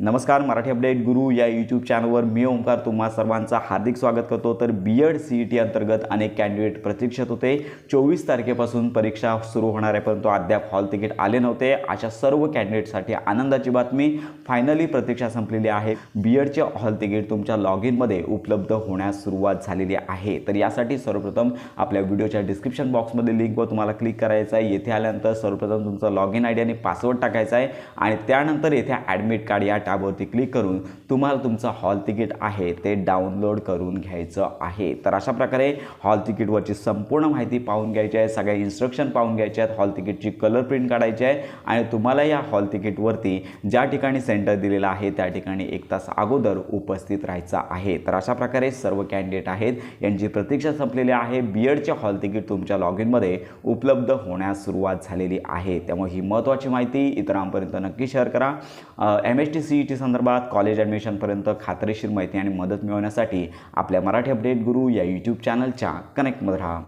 नमस्कार मराठी अपडेट गुरु या यूट्यूब चॅनलवर मी ओंकार तुम्हा सर्वांचा हार्दिक स्वागत करतो. तर B Ed C E T अंतर्गत अनेक कॅन्डिडेट प्रतीक्षेत होते. चोवीस तारखेपासून परीक्षा सुरू होणार आहे परंतु अद्याप हॉल तिकीट आले नव्हते. अशा सर्व कॅन्डिडेटसाठी आनंदाची बातमी फायनली प्रतीक्षा संपलेली आहे. बी एडचे हॉल तिकीट तुमच्या लॉग इनमध्ये उपलब्ध होण्यास सुरुवात झालेली आहे. तर यासाठी सर्वप्रथम आपल्या व्हिडिओच्या डिस्क्रिप्शन बॉक्समध्ये लिंकवर तुम्हाला क्लिक करायचं आहे. येथे आल्यानंतर सर्वप्रथम तुमचा लॉग इन आय डी आणि पासवर्ड टाकायचा आहे. आणि त्यानंतर येथे ॲडमिट कार्ड या टॅबवरती क्लिक करून तुम्हाला तुमचं हॉल तिकीट आहे ते डाउनलोड करून घ्यायचं आहे. तर अशा प्रकारे हॉल तिकीटवरची संपूर्ण माहिती पाहून घ्यायची आहे. सगळ्या इन्स्ट्रक्शन पाहून घ्यायचे आहेत. हॉल तिकीटची कलर प्रिंट काढायची आहे. आणि तुम्हाला या हॉल तिकीटवरती ज्या ठिकाणी सेंटर दिलेलं आहे त्या ठिकाणी एक तास अगोदर उपस्थित राहायचं आहे. तर अशा प्रकारे सर्व कॅन्डिडेट आहेत. यांची प्रतीक्षा संपलेली आहे. बी एडचे हॉल तिकीट तुमच्या लॉग इनमध्ये उपलब्ध होण्यास सुरुवात झालेली आहे. त्यामुळे ही महत्त्वाची माहिती इतरांपर्यंत नक्की शेअर करा. M S T C E T संदर्भात कॉलेज ॲडमिशनपर्यंत खात्रीशीर माहिती आणि मदत मिळवण्यासाठी आपल्या मराठी अपडेट गुरु या यूट्यूब चॅनलच्या कनेक्टमध्ये राहा.